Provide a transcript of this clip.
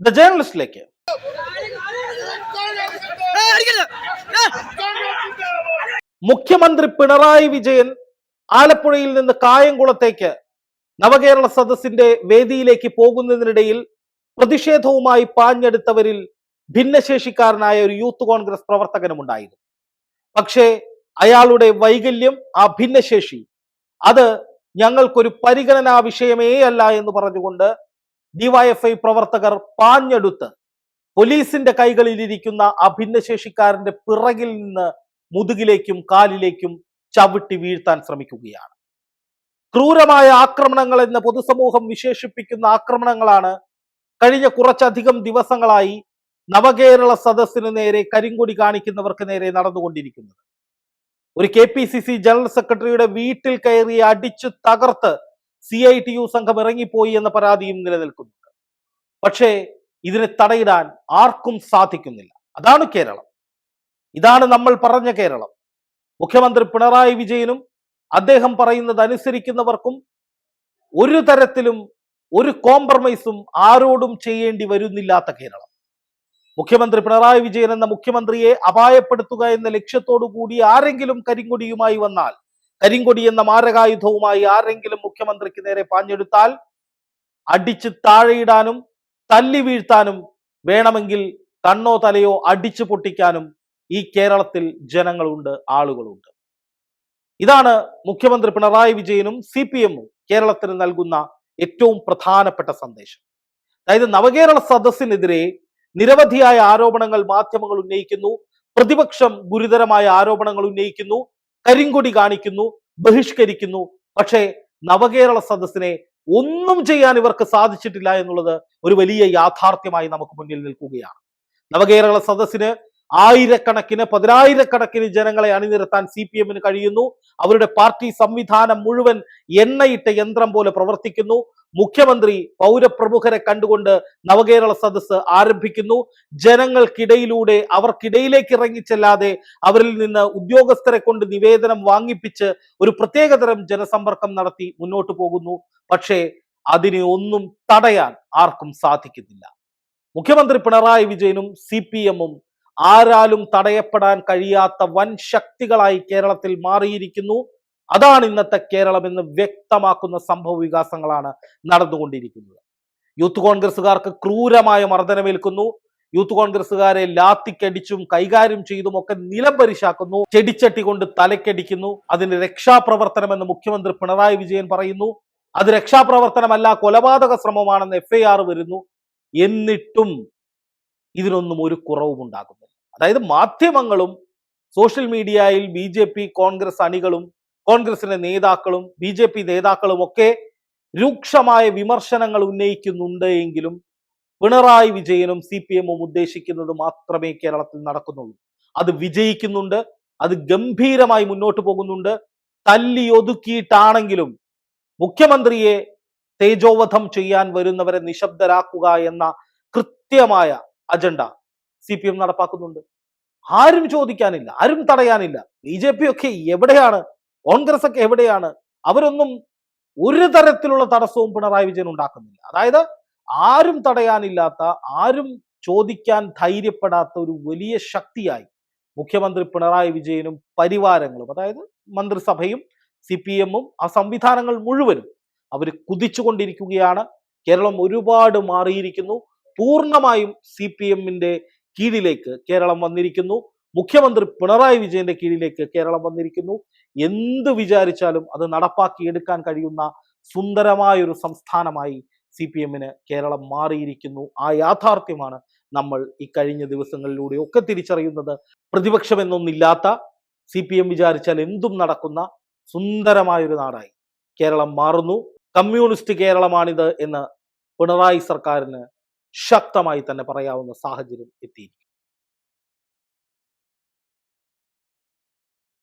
The ജേർണലിസ്റ്റിലേക്ക് മുഖ്യമന്ത്രി പിണറായി വിജയൻ ആലപ്പുഴയിൽ നിന്ന് കായംകുളത്തേക്ക് നവകേരള സദസ്സിന്റെ വേദിയിലേക്ക് പോകുന്നതിനിടയിൽ പ്രതിഷേധവുമായി പാഞ്ഞെടുത്തവരിൽ ഭിന്നശേഷിക്കാരനായ ഒരു യൂത്ത് കോൺഗ്രസ് പ്രവർത്തകനുമുണ്ടായിരുന്നു. പക്ഷേ അയാളുടെ വൈകല്യം ആ ഭിന്നശേഷി അത് ഞങ്ങൾക്കൊരു പരിഗണനാ വിഷയമേ അല്ല എന്ന് പറഞ്ഞുകൊണ്ട് ഡിവൈഎഫ്ഐ പ്രവർത്തകർ പാഞ്ഞെടുത്ത് പോലീസിന്റെ കൈകളിലിരിക്കുന്ന ആ ഭിന്നശേഷിക്കാരന്റെ പിറകിൽ നിന്ന് മുതുകിലേക്കും കാലിലേക്കും ചവിട്ടി വീഴ്ത്താൻ ശ്രമിക്കുകയാണ്. ക്രൂരമായ ആക്രമണങ്ങൾ എന്ന് പൊതുസമൂഹം വിശേഷിപ്പിക്കുന്ന ആക്രമണങ്ങളാണ് കഴിഞ്ഞ കുറച്ചധികം ദിവസങ്ങളായി നവകേരള സദസ്സിന് നേരെ കരിങ്കൊടി കാണിക്കുന്നവർക്ക് നേരെ നടന്നുകൊണ്ടിരിക്കുന്നത്. ഒരു K P C C general സെക്രട്ടറിയുടെ വീട്ടിൽ കയറി അടിച്ചു തകർത്ത് സി ഐ ടി യു സംഘം ഇറങ്ങിപ്പോയി എന്ന പരാതിയും നിലനിൽക്കുന്നുണ്ട് പക്ഷേ ഇതിനെ തടയിടാൻ ആർക്കും സാധിക്കുന്നില്ല. അതാണ് കേരളം. ഇതാണ് നമ്മൾ പറഞ്ഞ കേരളം. മുഖ്യമന്ത്രി പിണറായി വിജയനും അദ്ദേഹം പറയുന്നത് അനുസരിക്കുന്നവർക്കും ഒരു തരത്തിലും ഒരു കോംപ്രമൈസും ആരോടും ചെയ്യേണ്ടി വരുന്നില്ലാത്ത കേരളം. മുഖ്യമന്ത്രി പിണറായി വിജയൻ എന്ന മുഖ്യമന്ത്രിയെ അപായപ്പെടുത്തുക എന്ന ലക്ഷ്യത്തോടു കൂടി ആരെങ്കിലും കരിങ്കൊടിയുമായി വന്നാൽ കരിങ്കൊടി എന്ന മാരകായുധവുമായി ആരെങ്കിലും മുഖ്യമന്ത്രിക്ക് നേരെ പാഞ്ഞെടുത്താൽ അടിച്ച് താഴെയിടാനും തല്ലി വീഴ്ത്താനും വേണമെങ്കിൽ കണ്ണോ തലയോ അടിച്ചു പൊട്ടിക്കാനും ഈ കേരളത്തിൽ ജനങ്ങളുണ്ട് ആളുകളുണ്ട്. ഇതാണ് മുഖ്യമന്ത്രി പിണറായി വിജയനും സി പി എമ്മും കേരളത്തിന് നൽകുന്ന ഏറ്റവും പ്രധാനപ്പെട്ട സന്ദേശം. അതായത് നവകേരള സദസ്സിനെതിരെ നിരവധിയായ ആരോപണങ്ങൾ മാധ്യമങ്ങൾ ഉന്നയിക്കുന്നു പ്രതിപക്ഷം ഗുരുതരമായ ആരോപണങ്ങൾ ഉന്നയിക്കുന്നു കരിങ്കൊടി കാണിക്കുന്നു ബഹിഷ്കരിക്കുന്നു. പക്ഷേ നവകേരള സദസ്സിനെ ഒന്നും ചെയ്യാൻ ഇവർക്ക് സാധിച്ചിട്ടില്ല എന്നുള്ളത് ഒരു വലിയ യാഥാർത്ഥ്യമായി നമുക്ക് മുന്നിൽ നിൽക്കുകയാണ്. നവകേരള സദസ്സിന് ആയിരക്കണക്കിന് പതിനായിരക്കണക്കിന് ജനങ്ങളെ അണിനിരത്താൻ സി പി എമ്മിന് കഴിയുന്നു. അവരുടെ പാർട്ടി സംവിധാനം മുഴുവൻ എണ്ണയിട്ട യന്ത്രം പോലെ പ്രവർത്തിക്കുന്നു. മുഖ്യമന്ത്രി പൗരപ്രമുഖരെ കണ്ടുകൊണ്ട് നവകേരള സദസ്സ് ആരംഭിക്കുന്നു. ജനങ്ങൾക്കിടയിലൂടെ അവർക്കിടയിലേക്ക് ഇറങ്ങിച്ചെല്ലാതെ അവരിൽ നിന്ന് ഉദ്യോഗസ്ഥരെ കൊണ്ട് നിവേദനം വാങ്ങിപ്പിച്ച് ഒരു പ്രത്യേകതരം ജനസമ്പർക്കം നടത്തി മുന്നോട്ട് പോകുന്നു. പക്ഷേ അതിനെ ഒന്നും തടയാൻ ആർക്കും സാധിക്കുന്നില്ല. മുഖ്യമന്ത്രി പിണറായി വിജയനും സി പി എമ്മും ആരാലും തടയപ്പെടാൻ കഴിയാത്ത വൻ ശക്തികളായി കേരളത്തിൽ മാറിയിരിക്കുന്നു. അതാണ് ഇന്നത്തെ കേരളം എന്ന് വ്യക്തമാക്കുന്ന സംഭവ വികാസങ്ങളാണ് നടന്നുകൊണ്ടിരിക്കുന്നത്. യൂത്ത് കോൺഗ്രസുകാർക്ക് ക്രൂരമായ മർദ്ദനമേൽക്കുന്നു. യൂത്ത് കോൺഗ്രസുകാരെ ലാത്തിക്കടിച്ചും കൈകാര്യം ചെയ്തും ഒക്കെ നിലംപരിശാക്കുന്നു ചെടിച്ചട്ടി കൊണ്ട് തലക്കടിക്കുന്നു. അതിന് രക്ഷാപ്രവർത്തനം എന്ന് മുഖ്യമന്ത്രി പിണറായി വിജയൻ പറയുന്നു. അത് രക്ഷാപ്രവർത്തനമല്ല കൊലപാതക ശ്രമമാണെന്ന് എഫ്ഐആർ വരുന്നു. എന്നിട്ടും ഇതിനൊന്നും ഒരു കുറവും ഉണ്ടാകുന്നില്ല. അതായത് മാധ്യമങ്ങളും സോഷ്യൽ മീഡിയയിൽ ബി ജെ പി കോൺഗ്രസ് അണികളും കോൺഗ്രസിന്റെ നേതാക്കളും ബി ജെ പി നേതാക്കളും ഒക്കെ രൂക്ഷമായ വിമർശനങ്ങൾ ഉന്നയിക്കുന്നുണ്ട് എങ്കിലും പിണറായി വിജയനും സി പി എമ്മും ഉദ്ദേശിക്കുന്നത് മാത്രമേ കേരളത്തിൽ നടക്കുന്നുള്ളൂ. അത് വിജയിക്കുന്നുണ്ട് അത് ഗംഭീരമായി മുന്നോട്ട് പോകുന്നുണ്ട്. തല്ലി ഒതുക്കിയിട്ടാണെങ്കിലും മുഖ്യമന്ത്രിയെ തേജോവധം ചെയ്യാൻ വരുന്നവരെ നിശബ്ദരാക്കുക എന്ന കൃത്യമായ അജണ്ട സി പി എം നടപ്പാക്കുന്നുണ്ട്. ആരും ചോദിക്കാനില്ല ആരും തടയാനില്ല. ബി ജെ പി ഒക്കെ എവിടെയാണ്? കോൺഗ്രസ് ഒക്കെ എവിടെയാണ്? അവരൊന്നും ഒരു തരത്തിലുള്ള തടസ്സവും പിണറായി വിജയൻ ഉണ്ടാക്കുന്നില്ല. അതായത് ആരും തടയാനില്ലാത്ത ആരും ചോദിക്കാൻ ധൈര്യപ്പെടാത്ത ഒരു വലിയ ശക്തിയായി മുഖ്യമന്ത്രി പിണറായി വിജയനും പരിവാരങ്ങളും അതായത് മന്ത്രിസഭയും സി പി എമ്മും ആ സംവിധാനങ്ങൾ മുഴുവനും അവർ കുതിച്ചുകൊണ്ടിരിക്കുകയാണ്. കേരളം ഒരുപാട് മാറിയിരിക്കുന്നു. പൂർണമായും സി പി എമ്മിന്റെ കീഴിലേക്ക് കേരളം വന്നിരിക്കുന്നു. മുഖ്യമന്ത്രി പിണറായി വിജയന്റെ കീഴിലേക്ക് കേരളം വന്നിരിക്കുന്നു. എന്ത് വിചാരിച്ചാലും അത് നടപ്പാക്കിയെടുക്കാൻ കഴിയുന്ന സുന്ദരമായൊരു സംസ്ഥാനമായി സി പി എമ്മിന് കേരളം മാറിയിരിക്കുന്നു. ആ യാഥാർത്ഥ്യമാണ് നമ്മൾ ഈ കഴിഞ്ഞ ദിവസങ്ങളിലൂടെ ഒക്കെ തിരിച്ചറിയുന്നത്. പ്രതിപക്ഷം എന്നൊന്നില്ലാത്ത സി പി എം വിചാരിച്ചാൽ എന്തും നടക്കുന്ന സുന്ദരമായൊരു നാടായി കേരളം മാറുന്നു. കമ്മ്യൂണിസ്റ്റ് കേരളമാണിത് എന്ന് പിണറായി സർക്കാരിന് ശക്തമായി തന്നെ പറയാവുന്ന സാഹചര്യം എത്തി